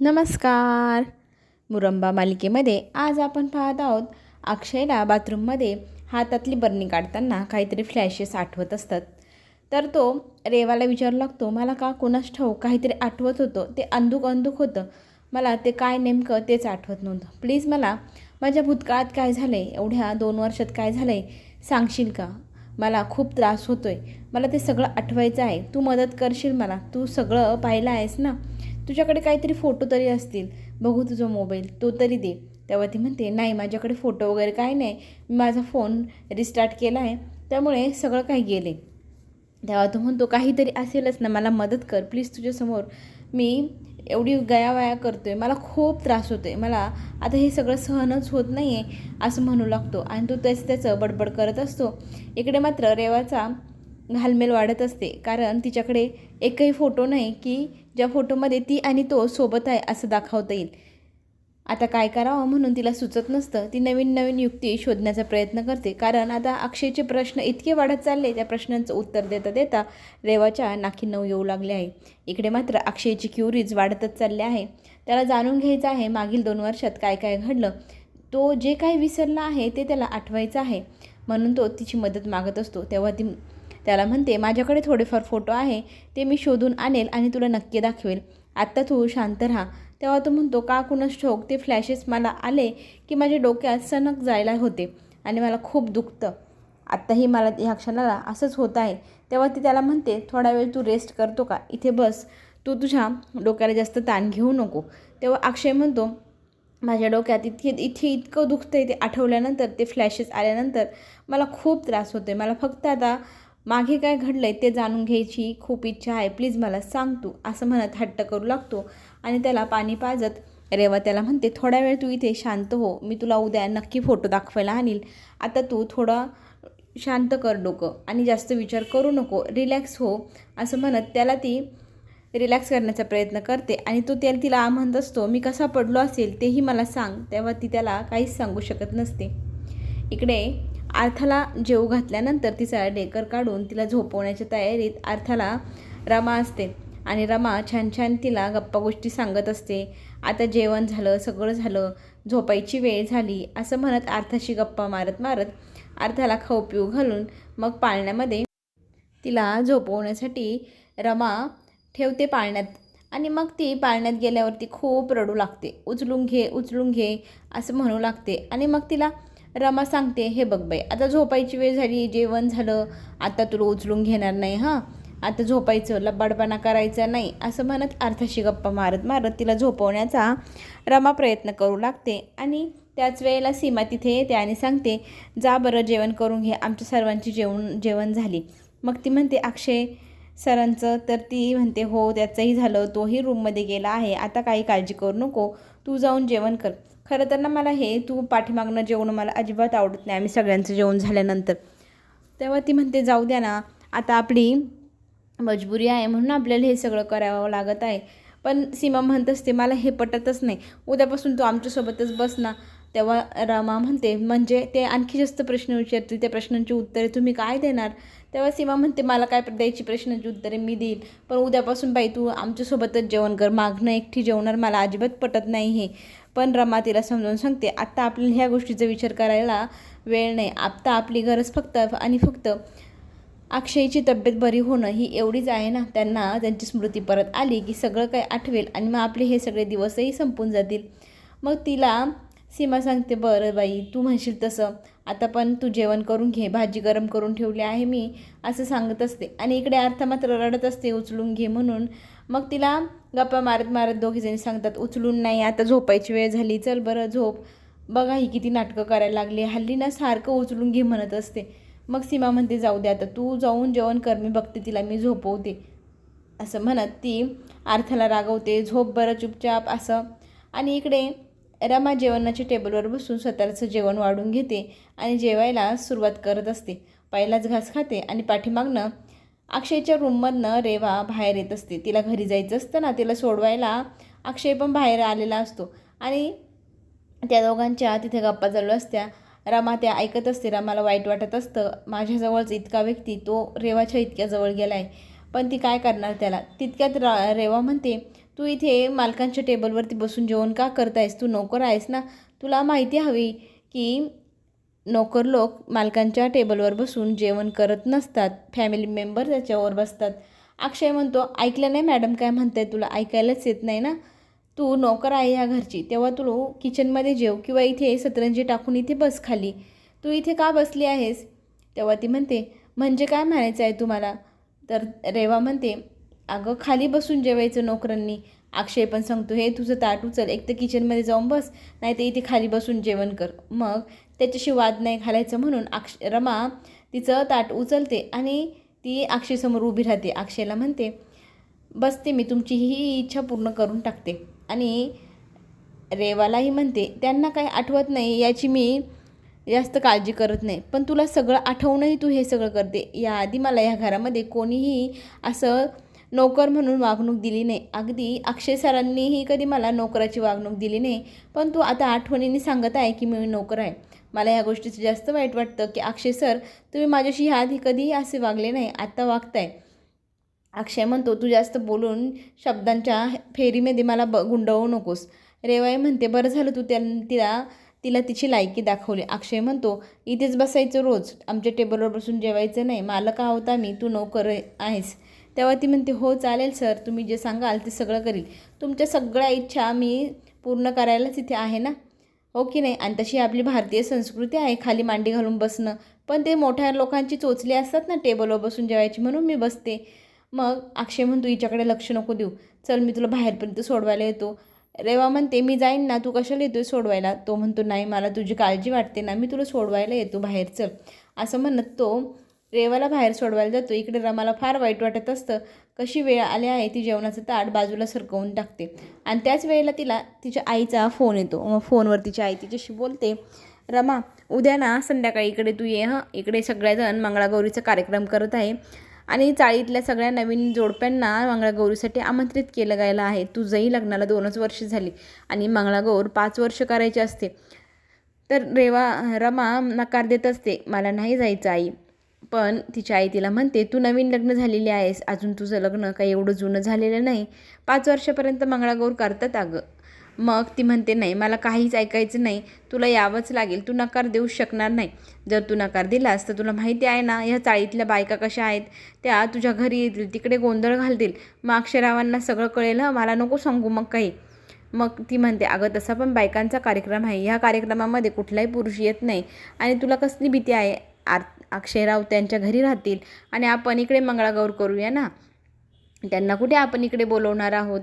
नमस्कार. मुरंबा मालिकेमध्ये आज आपण पाहत आहोत अक्षयला बाथरूममध्ये हातातली बरणी काढताना काहीतरी फ्लॅशेस आठवत असतात. तर तो रेवाला विचारू लागतो मला का कोणास ठाऊ काहीतरी आठवत होतं ते अंधुक अंधुक होतं. मला ते काय नेमकं तेच आठवत नव्हतं. प्लीज मला माझ्या भूतकाळात काय झालं आहे एवढ्या दोन वर्षात काय झालं आहे सांगशील का? मला खूप त्रास होतो आहे मला ते सगळं आठवायचं आहे. तू मदत करशील मला. तू सगळं पाहिलं आहेस ना? तुझ्याकडे काहीतरी फोटो तरी असतील. बघू तुझा मोबाईल. तो तरी दे. तेव्हा ती म्हणते नाही माझ्याकडे फोटो वगैरे काही नाही. मी माझा फोन रिस्टार्ट केला आहे. त्यामुळे सगळं काही गेले तेव्हा तो म्हणतो काहीतरी असेलच ना मला मदत कर. प्लीज तुझ्यासमोर मी एवढी गयावया करतो आहे मला खूप त्रास होतो आहे मला आता हे सगळं सहनच होत नाही आहे असं म्हणू लागतो. आणि तो त्याच त्याचं बडबड करत असतो. इकडे मात्र रेवाचा घालमेल वाढत असते. कारण तिच्याकडे एकही फोटो नाही की ज्या फोटोमध्ये ती आणि तो सोबत आहे असं दाखवता येईल. आता काय करावं म्हणून तिला सुचत नसतं. ती नवीन नवीन युक्ती शोधण्याचा प्रयत्न करते. कारण आता अक्षयचे प्रश्न इतके वाढत चालले त्या प्रश्नांचं उत्तर देता देता रेवाच्या नाकी नऊ येऊ लागले आहे. इकडे मात्र अक्षयची क्युरीज वाढतच चालली आहे. त्याला जाणून घ्यायचं आहे मागील दोन वर्षात काय काय घडलं. तो जे काही विसरला आहे ते त्याला आठवायचं आहे. म्हणून तो तिची मदत मागत असतो. तेव्हा ती त्याला म्हणते माझ्याकडे थोडेफार फोटो आहे ते मी शोधून आणेल आणि तुला नक्की दाखवेल. आत्ता तू शांत राहा. तेव्हा तो म्हणतो का कुणास ठोक ते फ्लॅशेस मला आले की माझ्या डोक्यात सणक जायला होते आणि मला खूप दुखतं. आत्ताही मला ह्या क्षणाला असंच होत आहे. तेव्हा ती त्याला म्हणते थोडा वेळ तू रेस्ट करतो का? इथे बस. तू तुझ्या डोक्याला जास्त ताण घेऊ नको. तेव्हा अक्षय म्हणतो माझ्या डोक्यात इतके इथे इतकं दुखतं आहे ते आठवल्यानंतर ते फ्लॅशेस आल्यानंतर मला खूप त्रास होतो आहे मला फक्त आता मागे काय घडलं आहे ते जाणून घ्यायची खूप इच्छा आहे. प्लीज मला सांग तू असं म्हणत हट्ट करू लागतो आणि त्याला पाणी पाजत रेवा त्याला म्हणते थोडा वेळ तू इथे शांत हो मी तुला उद्या नक्की फोटो दाखवायला आणील. आता तू थोडा शांत कर डोकं आणि जास्त विचार करू नको रिलॅक्स हो असं म्हणत त्याला ती रिलॅक्स करण्याचा प्रयत्न करते आणि तो त्याला तिला म्हणत असतो मी कसा पडलो असेल तेही मला सांग तेव्हा ती त्याला काहीच सांगू शकत नसते. इकडे आर्थाला जेव घातल्यानंतर तिचा डेकर काढून तिला झोपवण्याच्या तयारीत अर्थाला रमा असते. आणि रमा छान छान तिला गप्पा गोष्टी सांगत असते. आता जेवण झालं सगळं झालं झोपायची वेळ झाली असं म्हणत अर्थाशी गप्पा मारत मारत अर्थाला खाऊ पिऊ घालून मग पाळण्यामध्ये तिला झोपवण्यासाठी रमा ठेवते पाळण्यात. आणि मग ती पाळण्यात गेल्यावरती खूप रडू लागते. उचलून घे उचलून घे असं म्हणू लागते. आणि मग तिला रमा सांगते हे बघ बाई आता झोपायची वेळ झाली जेवण झालं आता तुला उचलून घेणार नाही हां? आता झोपायचं लबाडपणा करायचा नाही असं म्हणत अर्थाशी गप्पा मारत मारत तिला झोपवण्याचा रमा प्रयत्न करू लागते आणि त्याच वेळेला सीमा तिथे येते आणि सांगते जा बरं जेवण करून घे आमच्या सर्वांची जेवण जेवण झाली. मग ती म्हणते अक्षय सरांचं तर ती म्हणते हो त्याचंही झालं तोही रूममध्ये गेला आहे आता काही काळजी करू नको तू जाऊन जेवण कर. खरं तर ना मला हे तू पाठीमागणं जेवण मला अजिबात आवडत नाही. आम्ही सगळ्यांचं जेवण झाल्यानंतर. तेव्हा ती म्हणते जाऊ द्या ना. आता आपली मजबुरी आहे म्हणून आपल्याला हे सगळं करावं लागत आहे. पण सीमा म्हणत असते मला हे पटतच नाही. उद्यापासून तू आमच्यासोबतच बस ना. तेव्हा रमा म्हणते म्हणजे ते आणखी जास्त प्रश्न विचारतील. त्या प्रश्नांची उत्तरे तुम्ही काय देणार? तेव्हा सीमा म्हणते मला काय द्यायची प्रश्नांची उत्तरे मी देईल. पण उद्यापासून बाई तू आमच्यासोबतच जेवण कर. मागणं एकटी जेवणार मला अजिबात पटत नाही हे. पण रमा तिला समजावून सांगते आत्ता आपल्याला ह्या गोष्टीचा विचार करायला वेळ नाही. आत्ता आपली गरज फक्त आणि फक्त अक्षयची तब्येत बरी होणं ही एवढीच आहे ना. त्यांना त्यांची स्मृती परत आली की सगळं काही आठवेल आणि मग आपले हे सगळे दिवसही संपून जातील. मग तिला सीमा सांगते बरं बाई तू म्हणशील तसं. आता पण तू जेवण करून घे भाजी गरम करून ठेवली आहे मी असं सांगत असते. आणि इकडे अर्थ मात्र रडत असते उचलून घे म्हणून. मग तिला गप्पा मारत मारत दोघीजणी सांगतात उचलून नाही आता झोपायची वेळ झाली चल बरं झोप. बघा ही किती नाटकं करायला लागली. हल्ली ना सारखं उचलून घे म्हणत असते. मग सीमा म्हणते जाऊ दे आता तू जाऊन जेवण कर मी बघते तिला मी झोपवते. असं म्हणत ती अर्थाला रागवते झोप बरं चुपचाप असं. आणि इकडे रमा जेवणाच्या टेबलवर बसून स्वतःचं जेवण वाढून घेते आणि जेवायला सुरुवात करत असते. पहिलाच घास खाते आणि पाठीमागनं अक्षयच्या रूममधनं रेवा बाहेर येत असते. तिला घरी जायचं असतं ना तिला सोडवायला अक्षय पण बाहेर आलेला असतो. आणि त्या दोघांच्या तिथे गप्पा चालू असत्या. रमा त्या ऐकत असते रमाला वाईट वाटत असतं. माझ्याजवळच इतका व्यक्ती तो रेवाच्या इतक्या जवळ गेला आहे पण ती काय करणार त्याला? तितक्यात रा रेवा म्हणते तू इथे मालकांच्या टेबलवरती बसून जेवण का करतायस? तू नोकर आहेस ना? तुला माहिती हवी की नोकर लोक मालकांच्या टेबलवर बसून जेवण करत नसतात. फॅमिली मेंबर त्याच्यावर बसतात. अक्षय म्हणतो ऐकलं नाही मॅडम काय म्हणताय? तुला ऐकायलाच येत नाही ना? तू नोकर आहे ह्या घरची. तेव्हा तू किचनमध्ये जेव किंवा इथे सतरंजी टाकून इथे बस खाली. तू इथे का बसली आहेस? तेव्हा ती म्हणते म्हणजे काय म्हणायचं आहे तुम्हाला? तर रेवा म्हणते अगं खाली बसून जेवायचं नोकरांनी. अक्षय पण सांगतो हे तुझं ताट उचल. एक तर किचनमध्ये जाऊन बस नाही तर इथे खाली बसून जेवण कर. मग त्याच्याशी वाद नाही घालायचं म्हणून अक्ष रमा तिचं ताट उचलते आणि ती अक्षयसमोर उभी राहते. अक्षयला म्हणते बसते मी तुमची ही इच्छा पूर्ण करून टाकते. आणि रेवालाही म्हणते त्यांना काही आठवत नाही याची मी जास्त काळजी करत नाही. पण तुला सगळं आठवूनही तू हे सगळं करते. याआधी मला या घरामध्ये कोणीही असं नोकर म्हणून वागणूक दिली नाही. अगदी अक्षय सरांनीही कधी मला नोकराची वागणूक दिली नाही. पण तू आता आठवणीने सांगत आहे की मी नोकर आहे. मला ह्या गोष्टीचं जास्त वाईट वाटतं की अक्षय सर तुम्ही माझ्याशी ह्या आधी कधीही असे वागले नाही आत्ता वागताय. अक्षय म्हणतो तू जास्त बोलून शब्दांच्या फेरीमध्ये मला ब गुंडवू नकोस. रेवाई म्हणते बरं झालं तू त्या तिला तिला तिची लायकी दाखवली. अक्षय म्हणतो इथेच बसायचं रोज. आमच्या टेबलवर बसून जेवायचं नाही. मालक होता मी तू नोकर आहेस. तेव्हा ती म्हणते हो चालेल सर. तुम्ही जे सांगाल ते सगळं करील. तुमच्या सगळ्या इच्छा मी पूर्ण करायलाच इथे आहे ना? हो की नाही? आणि तशी आपली भारतीय संस्कृती आहे खाली मांडी घालून बसणं. पण ते मोठ्या लोकांची चोचली असतात ना टेबलवर बसून जेवायची म्हणून मी बसते. मग अक्षय म्हणतो हिच्याकडे लक्ष नको देऊ. चल मी तुला बाहेरपर्यंत सोडवायला येतो. रेवा म्हणते मी जाईन ना तू कशाला येतोय सोडवायला? तो म्हणतो नाही मला तुझी काळजी वाटते ना मी तुला सोडवायला येतो बाहेर चल. असं म्हणत तो रेवाला बाहेर सोडवायला जातो. इकडे रमाला फार वाईट वाटत असतं. कशी वेळ आली आहे ती जेवणाचं ताट बाजूला सरकवून टाकते. आणि त्याच वेळेला तिला तिच्या आईचा फोन येतो. मग फोनवर तिची आई तिच्याशी बोलते रमा उद्या ना संध्याकाळी इकडे तू ये हं. इकडे सगळ्याजण मंगळागौरीचा कार्यक्रम करत आहे. आणि चाळीतल्या सगळ्या नवीन जोडप्यांना मंगळागौरीसाठी आमंत्रित केलं गेलं आहे. तुझंही लग्नाला दोनच वर्ष झाली आणि मंगळागौर पाच वर्ष करायची असते. तर रेवा रमा नकार देत असते. मला नाही जायचं आई. पण तिची आई तिला म्हणते तू नवीन लग्न झालेली आहेस अजून तुझं लग्न काही एवढं जुनं झालेलं नाही. पाच वर्षापर्यंत मंगळागौर करतात अगं. मग ती म्हणते नाही मला काहीच ऐकायचं नाही. तुला यावंच लागेल. तू नकार देऊ शकणार नाही. जर तू नकार दिलास तर तुला माहिती आहे ना ह्या चाळीतल्या बायका कशा आहेत? त्या तुझ्या घरी येतील तिकडे गोंधळ घालतील. मग अक्षरावांना सगळं कळेल मला नको सांगू मग काही. मग ती म्हणते अगं तसा पण बायकांचा कार्यक्रम आहे. ह्या कार्यक्रमामध्ये कुठलाही पुरुष येत नाही. आणि तुला कसली भीती आहे? आर अक्षयराव त्यांच्या घरी राहतील. आणि आपण इकडे मंगळागौर करूया ना? त्यांना कुठे आपण इकडे बोलवणार आहोत?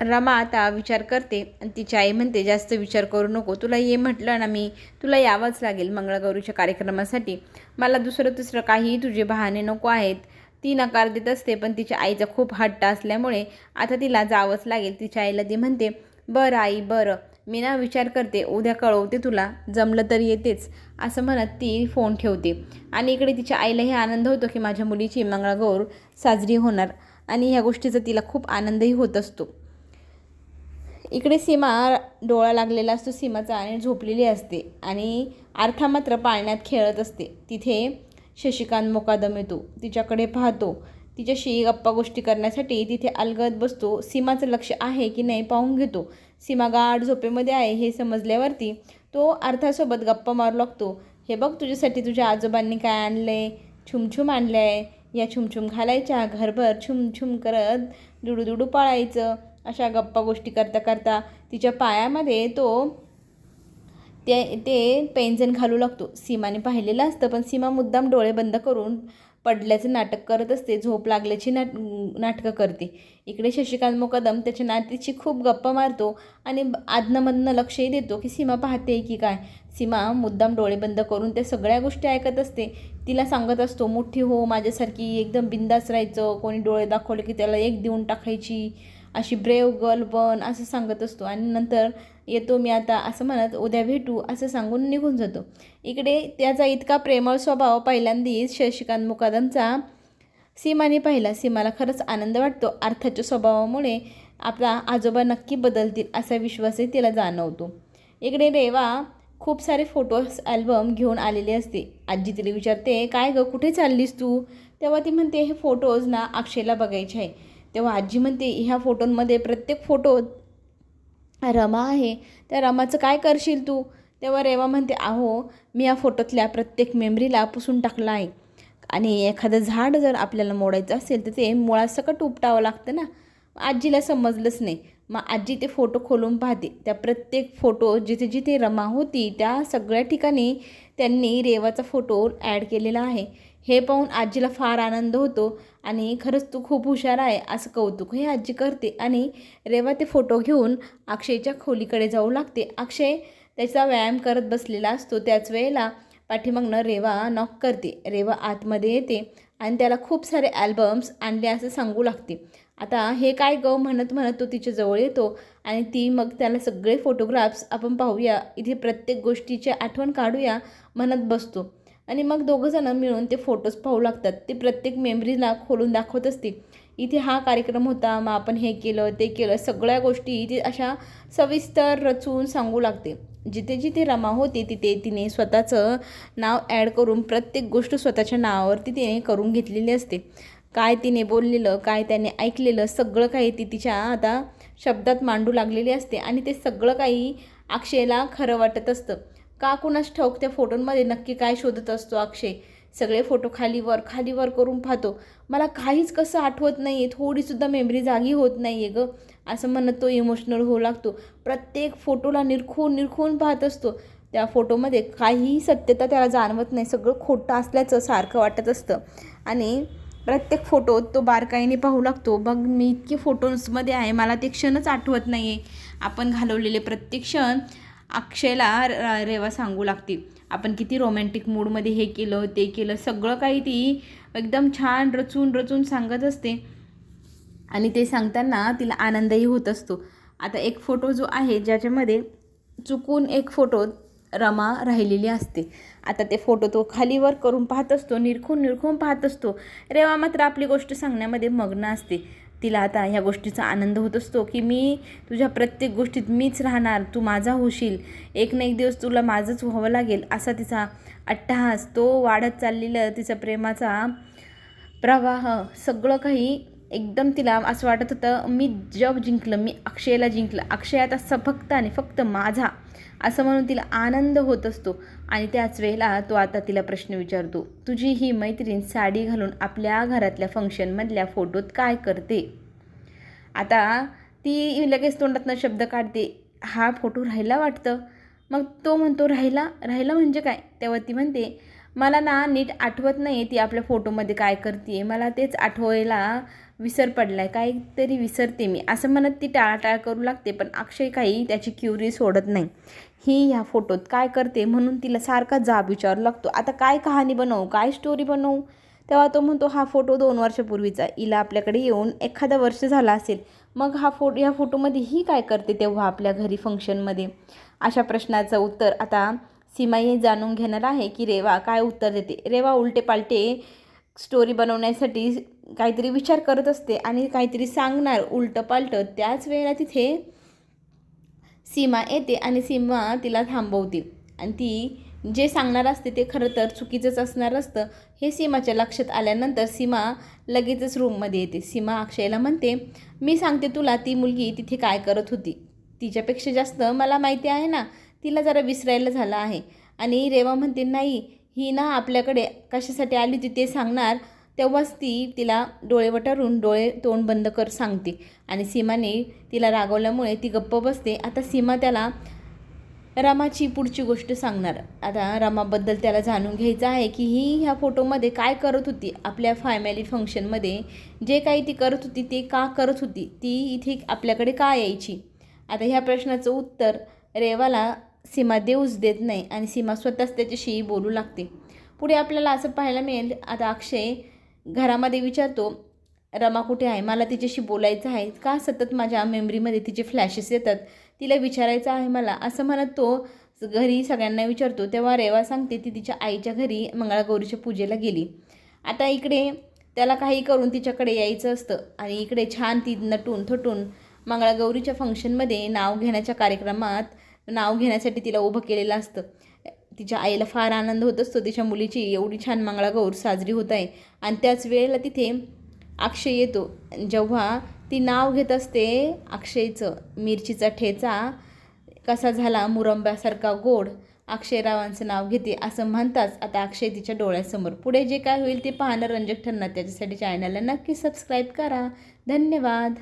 रमा आता विचार करते. आणि तिची आई म्हणते जास्त विचार करू नको. तुला ये म्हटलं ना मी तुला यावंच लागेल मंगळागौरीच्या कार्यक्रमासाठी. मला दुसरं तिसरं काहीही तुझे बहाणे नको आहेत. ती नकार देत असते पण तिच्या आईचा खूप हट्ट असल्यामुळे आता तिला जावंच लागेल. तिच्या आईला ती म्हणते बरं आई बरं. मी ना विचार करते उद्या कळवते तुला जमलं तर येतेच असं म्हणत ती फोन ठेवते. आणि इकडे तिच्या आईलाही आनंद होतो की माझ्या मुलीची मंगळागौर साजरी होणार आणि ह्या गोष्टीचा तिला खूप आनंदही होत असतो. इकडे सीमा डोळा लागलेला असतो सीमाचा आणि झोपलेली असते आणि आर्था मात्र पाळण्यात खेळत असते. तिथे शशिकांत मोकादम येतो तिच्याकडे पाहतो. तिच्याशी गप्पा गोष्टी करण्यासाठी तिथे अलगद बसतो. सीमाचं लक्ष आहे की नाही पाहून घेतो. सीमा गाढ झोपेमध्ये आहे हे समजल्यावरती तो अर्थासोबत गप्पा मारू लागतो. हे बघ तुझ्यासाठी तुझ्या आजोबांनी काय आणले? छुमछुम आणलं. आहे या छुमछुम घालायच्या घरभर छुमछुम करत दुडूदुडू दुडू पाळायचं. अशा गप्पा गोष्टी करता करता तिच्या पायामध्ये तो ते ते पेंजन घालू लागतो. सीमाने पाहिलेलं असतं पण सीमा मुद्दाम डोळे बंद करून पडल्याचं नाटक करत असते झोप लागल्याची नाट नाटकं करते. इकडे शशिकांत मुकदम त्याच्या नातीची खूप गप्पा मारतो आणि आदनमधनं लक्षही देतो की सीमा पाहते की काय. सीमा मुद्दाम डोळे बंद करून त्या सगळ्या गोष्टी ऐकत असते. तिला सांगत असतो मोठी हो माझ्यासारखी एकदम बिंदास राहायचं. कोणी डोळे दाखवले की त्याला एक देऊन टाकायची. अशी ब्रेव गर्ल बन असं सांगत असतो. आणि नंतर येतो मी आता असं म्हणत उद्या भेटू असं सांगून निघून जातो. इकडे त्याचा इतका प्रेमळ स्वभाव पहिल्यांदाच शशिकांत मुकादमचा सीमाने पाहिला. सीमाला खरंच आनंद वाटतो. अर्थाच्या स्वभावामुळे आपला आजोबा नक्की बदलतील असा विश्वासही तिला जाणवतो. इकडे रेवा खूप सारे फोटोज ॲल्बम घेऊन आलेले असते. आजी तिला विचारते काय गं कुठे चाललीस तू? तेव्हा ती म्हणते हे फोटोज ना अक्षयला बघायचे आहे. तेव्हा आजी म्हणते ह्या फोटोंमध्ये प्रत्येक फोटो रमा आहे. त्या रमाचं काय करशील तू? तेव्हा रेवा म्हणते अहो मी या फोटोतल्या प्रत्येक मेमरीला पुसून टाकला आहे. आणि एखादं झाड जर आपल्याला मोडायचं असेल तर ते मुळासकट उपटावं लागतं ना. आजीला समजलंच नाही. मग आजी ते फोटो खोलून पाहते. त्या प्रत्येक फोटो जिथे जिथे रमा होती त्या सगळ्या ठिकाणी त्यांनी रेवाचा फोटो ॲड केलेला आहे. हे पाहून आजीला फार आनंद होतो आणि खरंच तू खूप हुशार आहे असं कौतुक हे आजी करते. आणि रेवा ते फोटो घेऊन अक्षयच्या खोलीकडे जाऊ लागते. अक्षय त्याचा व्यायाम करत बसलेला असतो. त्याच वेळेला पाठीमागनं रेवा नॉक करते. रेवा आतमध्ये येते आणि त्याला खूप सारे ॲल्बम्स आणले असं सांगू लागते. आता हे काय ग म्हणत म्हणत तो तिच्या जवळ येतो आणि ती मग त्याला सगळे फोटोग्राफ्स आपण पाहूया. इथे प्रत्येक गोष्टीची आठवण काढूया म्हणत बसतो. आणि मग दोघंजणं मिळून ते फोटोज पाहू लागतात. ते प्रत्येक मेमरीला खोलून दाखवत असते. इथे हा कार्यक्रम होता मग आपण हे केलं ते केलं सगळ्या गोष्टी इथे अशा सविस्तर रचून सांगू लागते. जिथे जिथे रमा होती तिथे तिने स्वतःचं नाव ॲड करून प्रत्येक गोष्ट स्वतःच्या नावावरती तिने करून घेतलेली असते. काय तिने बोललेलं काय त्याने ऐकलेलं सगळं काही ती तिच्या आता शब्दात मांडू लागलेली असते आणि ते सगळं काही अक्षयला खरं वाटत असतं. का कुणास ठाऊक त्या फोटोंमध्ये नक्की काय शोधत असतो अक्षय? सगळे फोटो खालीवर खालीवर करून पाहतो. मला काहीच कसं आठवत नाही आहे थोडीसुद्धा मेमरी जागी होत नाही आहे गं असं म्हणत तो इमोशनल होऊ लागतो. प्रत्येक फोटोला निरखून निरखून पाहत असतो. त्या फोटोमध्ये काहीही सत्यता त्याला जाणवत नाही सगळं खोटं असल्याचं सारखं वाटत असतं. आणि प्रत्येक फोटो तो बारकाईने पाहू लागतो. बघ मी इतके फोटोजमध्ये आहे मला ते क्षणच आठवत नाही आहे आपण घालवलेले प्रत्येक क्षण अक्षयला रेवा सांगू लागते आपण किती रोमॅन्टिक मूडमध्ये हे केलं ते केलं सगळं काही ती एकदम छान रचून रचून सांगत असते. आणि ते सांगताना तिला आनंदही होत असतो. आता एक फोटो जो आहे ज्याच्यामध्ये चुकून एक फोटो रमा राहिलेली असते. आता ते फोटो तो खालीवर करून पाहत असतो निरखून निरखून पाहत असतो. रेवा मात्र आपली गोष्ट सांगण्यामध्ये मग्न असते. तिला आता ह्या गोष्टीचा आनंद होत असतो की मी तुझ्या प्रत्येक गोष्टीत मीच राहणार तू माझा होशील एक ना एक दिवस तुला माझंच व्हावं लागेल असा तिचा अट्टहास तो वाढत चाललेलं तिचा प्रेमाचा प्रवाह सगळं काही एकदम तिला असं वाटत होतं मी जग जिंकलं मी अक्षयला जिंकलं अक्षय आता सफक्त फक्त आणि फक्त माझा. असं म्हणून तिला आनंद होत असतो. आणि त्याच वेळेला तो आता तिला प्रश्न विचारतो तुझी ही मैत्रीण साडी घालून आपल्या घरातल्या फंक्शनमधल्या फोटोत काय करते? आता ती लगेच तोंडातनं शब्द काढते हा फोटो राहिला वाटतं? मग तो म्हणतो राहिला राहिला म्हणजे काय? तेव्हा ती म्हणते मला ना नीट आठवत नाही ती आपल्या फोटोमध्ये काय करते मला तेच आठवायला विसर पडला आहे काहीतरी विसरते मी. असं म्हणत ती टाळाटाळ करू लागते पण अक्षय काही त्याची क्युरी सोडत नाही. ही ह्या फोटोत काय करते म्हणून तिला सारखा जाब विचारू लागतो. आता काय कहाणी बनवू? काय स्टोरी बनवू? तेव्हा तो म्हणतो हा फोटो दोन वर्षापूर्वीचा. हिला आपल्याकडे येऊन एखादा वर्ष झाला असेल. मग हा फोटो ह्या फोटोमध्ये ही काय करते तेव्हा आपल्या घरी फंक्शनमध्ये अशा प्रश्नाचं उत्तर आता सीमाई जाणून घेणार आहे की रेवा काय उत्तर देते. रेवा उलटे पालटे स्टोरी बनवण्यासाठी काहीतरी विचार करत असते आणि काहीतरी सांगणार उलटं पालटं त्याच वेळेला तिथे सीमा येते आणि सीमा तिला थांबवते. आणि ती जे सांगणार असते ते खरं तर चुकीचंच असणार असतं. हे सीमाच्या लक्षात आल्यानंतर सीमा लगेचच रूममध्ये येते. सीमा अक्षयला म्हणते मी सांगते तुला ती मुलगी तिथे काय करत होती. तिच्यापेक्षा जास्त मला माहिती आहे ना. तिला जरा विसरायला झालं आहे. आणि रेवा म्हणते नाही ही ना आपल्याकडे कशासाठी आली होती ते सांगणार. तेव्हाच ती तिला डोळे वटारून डोळे तोंड बंद कर सांगते. आणि सीमाने तिला रागवल्यामुळे ती गप्प बसते. आता सीमा त्याला रमाची पुढची गोष्ट सांगणार. आता रमाबद्दल त्याला जाणून घ्यायचं आहे की ही ह्या फोटोमध्ये काय करत होती. आपल्या फॅमिली फंक्शनमध्ये जे काही ती करत होती ते का करत होती ती इथे आपल्याकडे का यायची? आता ह्या प्रश्नाचं उत्तर रेवाला सीमा देऊच देत नाही आणि सीमा स्वतःच त्याच्याशी बोलू लागते. पुढे आपल्याला असं पाहायला मिळेल आता अक्षय घरामध्ये विचारतो रमा कुठे आहे? मला तिच्याशी बोलायचं आहे. का सतत माझ्या मेमरीमध्ये तिचे फ्लॅशेस येतात? तिला विचारायचं आहे मला. असं म्हणत तो घरी सगळ्यांना विचारतो. तेव्हा रेवा सांगते ती तिच्या आईच्या घरी मंगळागौरीच्या पूजेला गेली. आता इकडे त्याला काही करून तिच्याकडे यायचं असतं आणि इकडे छान ती नटून थटून मंगळागौरीच्या फंक्शनमध्ये नाव घेण्याच्या कार्यक्रमात नाव घेण्यासाठी तिला उभं केलेलं असतं. तिच्या आईला फार आनंद होत असतो. तिच्या मुलीची एवढी छान मंगळागौर साजरी होत आहे. आणि त्याच वेळेला तिथे अक्षय येतो. जेव्हा ती नाव घेत असते अक्षयचं मिरचीचा ठेचा कसा झाला मुरंब्यासारखा गोड अक्षयरावांचं नाव घेते असं म्हणताच आता अक्षय तिच्या डोळ्यासमोर. पुढे जे काय होईल ते पाहणं रंजक ठरणार. त्याच्यासाठी चॅनलला नक्की सबस्क्राईब करा. धन्यवाद.